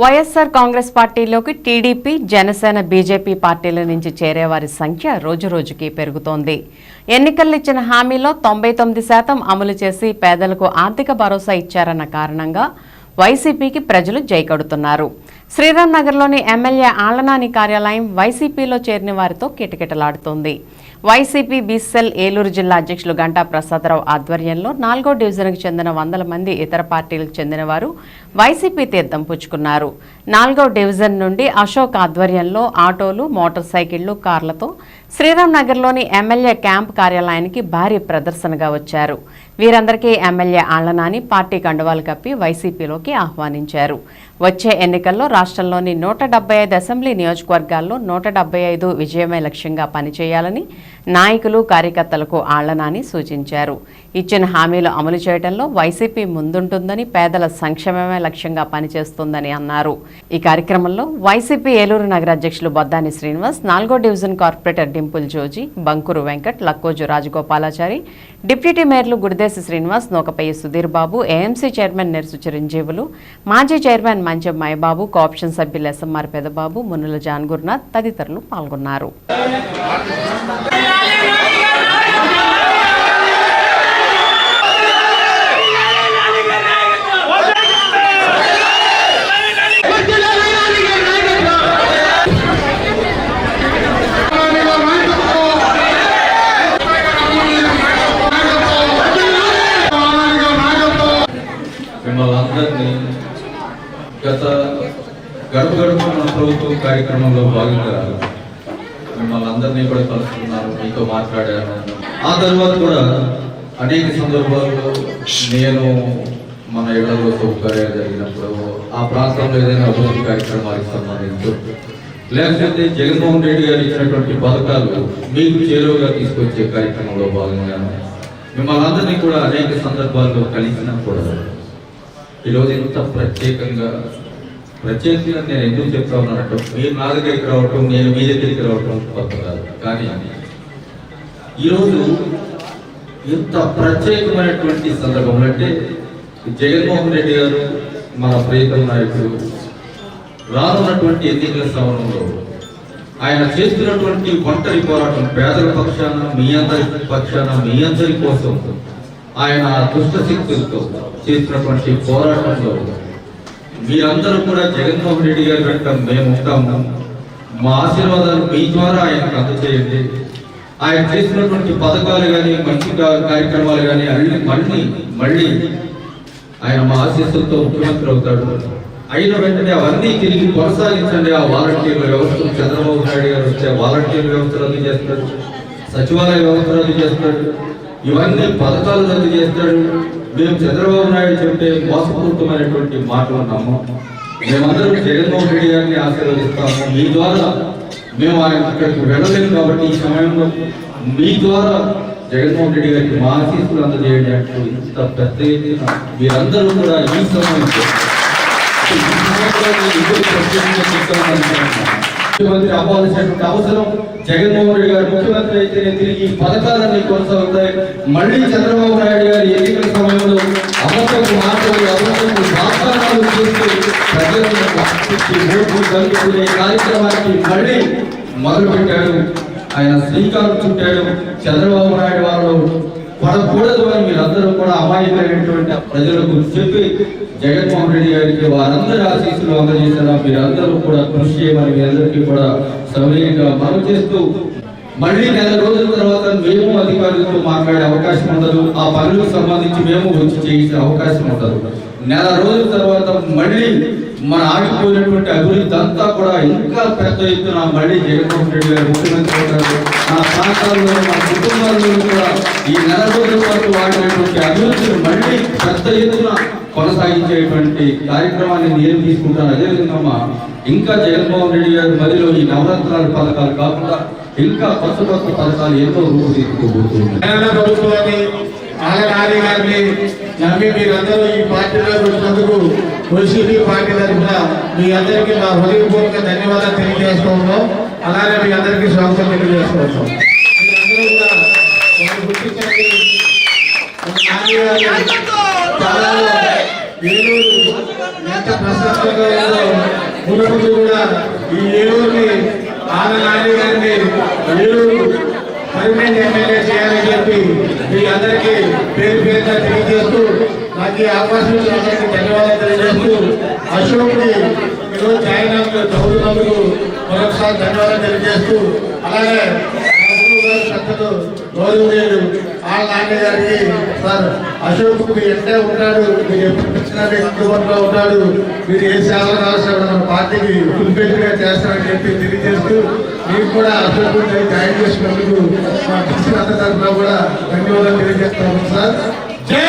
వైఎస్ఆర్ కాంగ్రెస్ పార్టీలోకి TDP Janasena BJP పార్టీల నుంచి చేరేవారి సంఖ్య రోజురోజుకి పెరుగుతోంది. ఎన్నికల్లో ఇచ్చిన హామీలో తొంభై తొమ్మిది శాతం అమలు చేసి పేదలకు ఆర్థిక భరోసా ఇచ్చారన్న కారణంగా వైసీపీకి ప్రజలు జైకడుతున్నారు శ్రీరామ్ నగర్లోని ఎమ్మెల్యే ఆళ్ళనాని కార్యాలయం వైసీపీలో చేరిన వారితో కిటకిటలాడుతోంది. వైసీపీ బీసెల్ ఏలూరు జిల్లా అధ్యక్షులు గంటా ప్రసాదరావు ఆధ్వర్యంలో నాలుగో డివిజన్కు చెందిన వందల మంది ఇతర పార్టీలకు చెందిన వారు వైసీపీ తీర్థం పుచ్చుకున్నారు. నాలుగో డివిజన్ నుండి అశోక్ ఆధ్వర్యంలో ఆటోలు మోటార్ సైకిళ్ళు కార్లతో శ్రీరామ్ నగర్లోని ఎమ్మెల్యే క్యాంప్ కార్యాలయానికి భారీ ప్రదర్శనగా వచ్చారు. వీరందరికీ ఎమ్మెల్యే ఆళ్ళనాని పార్టీ కండువాలు కప్పి వైసీపీలోకి ఆహ్వానించారు. వచ్చే ఎన్నికల్లో రాష్ట్రంలోని నూట డెబ్బై అసెంబ్లీ నియోజకవర్గాల్లో నూట ఐదు విజయమే లక్ష్యంగా పనిచేయాలని నాయకులు కార్యకర్తలకు ఆళ్ళనాని సూచించారు. ఇచ్చిన హామీలు అమలు చేయడంలో వైసీపీ ముందుంటుందని పేదల సంక్షేమమే లక్ష్యంగా పనిచేస్తుందని అన్నారు. ఈ కార్యక్రమంలో వైసీపీ ఏలూరు నగర అధ్యక్షులు బొద్దాని శ్రీనివాస్ నాలుగో division corporator Dimple Joji Bankuru Venkat Lakkoju Rajagopalachari deputy మేయర్లు Gudideshi Srinivas Nokapayya Sudhir Babu AMC chairman Nerasu Chiranjeevulu మాజీ చైర్మన్ మంచం మాయబాబు కోఆప్షన్ సభ్యులు ఎస్ఎంఆర్ పెదబాబు మున్నుల జాన్ గురునాథ్ తదితరులు పాల్గొన్నారు. మన ప్రభుత్వం కార్యక్రమంలో భాగంగా మిమ్మల్ని అందరినీ కూడా కలుసుకున్నారు మీతో మాట్లాడాను. ఆ తర్వాత కూడా అనేక సందర్భాల్లో నేను మన ఇళ్ళలో సౌకర్యాలు జరిగినప్పుడు ఆ ప్రాంతంలో ఏదైనా అభివృద్ధి కార్యక్రమాలకు సంబంధించి లేకపోతే జగన్మోహన్ రెడ్డి గారు ఇచ్చినటువంటి పథకాలు మీకు చేరువుగా తీసుకొచ్చే కార్యక్రమంలో భాగంగా మిమ్మల్ని అందరినీ కూడా అనేక సందర్భాల్లో కలిసినా కూడా ఈరోజు ఇంత ప్రత్యేకంగా ప్రత్యేకంగా నేను ఎందుకు చెప్తా ఉన్నానంటే మీరు నా దగ్గరికి రావటం నేను మీ దగ్గరికి రావటం కొత్త కాదు. కానీ ఈరోజు ఇంత ప్రత్యేకమైనటువంటి సందర్భం అంటే జగన్మోహన్ రెడ్డి గారు మన ప్రియతమ నాయకుడు రానున్నటువంటి ఎన్నికల సమయంలో ఆయన చేస్తున్నటువంటి ఒంటరి పోరాటం పేదల పక్షాన మీ అందరి పక్షాన మీ అందరి కోసం ఆయన దుష్ట శక్తులతో చేసినటువంటి పోరాటంలో మీరందరూ కూడా జగన్మోహన్ రెడ్డి గారి వెంట మేము ఉంటాము. మా ఆశీర్వాదాలు మీ ద్వారా ఆయనకు అందజేయండి. ఆయన చేసినటువంటి పథకాలు కానీ మంచి కార్యక్రమాలు కానీ అన్ని మళ్ళీ మళ్ళీ ఆయన మా ఆశీస్సులతో ముఖ్యమంత్రి అవుతాడు. అయిన వెంటనే అవన్నీ తిరిగి కొనసాగించండి. ఆ వాలంటీర్ల వ్యవస్థను చంద్రబాబు నాయుడు గారు వచ్చే వాలంటీర్ వ్యవస్థ రద్దు చేస్తాడు. సచివాలయ వ్యవస్థ రద్దు చేస్తాడు. ఇవన్నీ పథకాలు రద్దు చేస్తాడు. మేము చంద్రబాబు నాయుడు చెప్పే మోసపూరితమైనటువంటి మాటలు నమ్మం. మేమందరం జగన్మోహన్ రెడ్డి గారిని ఆశీర్వదిస్తాము. మీ ద్వారా మేము ఆయన అక్కడికి వెళ్ళలేము కాబట్టి ఈ సమయంలో మీ ద్వారా జగన్మోహన్ రెడ్డి గారికి మా ఆశీస్సులు అందజేయండి అంటూ ఇంత పెద్ద ఎత్తున మీరందరూ కూడా ఈ సమయంలో ముఖ్యమంత్రి అవ్వాల్సినటువంటి అవసరం. జగన్మోహన్ రెడ్డి గారు ముఖ్యమంత్రి అయితేనే తిరిగి పథకాలన్నీ కొనసాగుతాయి. మళ్ళీ చంద్రబాబు నాయుడు గారు ఎన్నికల సమయంలో అబద్ధపు మాటలు అబద్ధపు వాగ్దానాలు చేస్తూ ప్రజలను ఓట్లు కలుపుకునే కార్యక్రమానికి మళ్ళీ మొదలుపెట్టాడు. ఆయన శ్రీకారం చుట్టాడు. చంద్రబాబు నాయుడు వారు పడకూడదు అని మీరందరూ కూడా అమాయకమైనటువంటి ప్రజలకు చెప్పి జగన్మోహన్ రెడ్డి గారికి వారందరూ ఆశీస్సులు అందజేసిన మీరందరూ కూడా కృషి చేయమని మీ అందరికీ కూడా సవినయంగా మనం చేస్తూ మళ్ళీ నెల రోజుల తర్వాత మేము అధికారులతో మాట్లాడే అవకాశం ఉండదు. ఆ పనులకు సంబంధించి మేము వచ్చి చేసే అవకాశం ఉండదు. నెల రోజుల తర్వాత మళ్ళీ మన ఆగిపోయినటువంటి అభివృద్ధి అంతా కూడా ఇంకా పెద్ద ఎత్తున మళ్ళీ జగన్మోహన్ రెడ్డి గారు ముఖ్యమంత్రి అవుతారు. మన ప్రాంతాల్లో మన కుటుంబాల్లో కూడా ఈ నెల రోజుల వరకు వాడినటువంటి అభివృద్ధిని మళ్ళీ పెద్ద ఎత్తున కొనసాగించేటువంటి కార్యక్రమాన్ని నేను తీసుకుంటాను. అదేవిధంగా అమ్మా, ఇంకా జగన్మోహన్ రెడ్డి గారి మదిలో ఈ నవరత్నాల పథకాలు కాకుండా ఇంకా కొత్త కొత్త పథకాలు ఎన్నో రూపు ప్రభుత్వాన్ని ఆలనారి గారిని నమ్మి మీరందరూ ఈ పార్టీలో వచ్చినందుకు వైసీపీ పార్టీ తరఫున మీ అందరికీ మా హృదయపూర్వక ధన్యవాదాలు తెలియజేస్తూ ఉన్నాం. అలానే మీ అందరికీ స్వాగతం తెలియజేస్తూ ఉన్నాం. ఎంత ప్రశాంతంగా ఉందో కూడా ఈ ఏలూరుని ఆన నాని గారిని ఏలూరు పర్మనెంట్ ఎమ్మెల్యే చేయాలని చెప్పి మీ అందరికీ పేరు పేరుగా తెలియజేస్తూ ఈ అవకాశం అందరికీ ధన్యవాదాలు తెలియజేస్తూ అశోక్ని ఈరోజు జాయిన్ చదువుతున్నందుకు మరొకసారి ధన్యవాదాలు తెలియజేస్తూ అలాగే పెద్దలు గౌరవనీయులు నాన్న గారికి సార్ అశోక్ మీ ఎంటే ఉంటాడు? మీరు ఎప్పుడు వచ్చినా అందుబాటులో ఉంటాడు. మీరు ఏ సేవలు కావాల్సిన మన పార్టీకి ఫుల్ఫిల్ చేస్తారని చెప్పి తెలియజేస్తూ కూడా అశోక్ జాయిన్ చేసినందుకు మా పిలిచిన తరఫున కూడా ధన్యవాదాలు తెలియజేస్తాము సార్. జై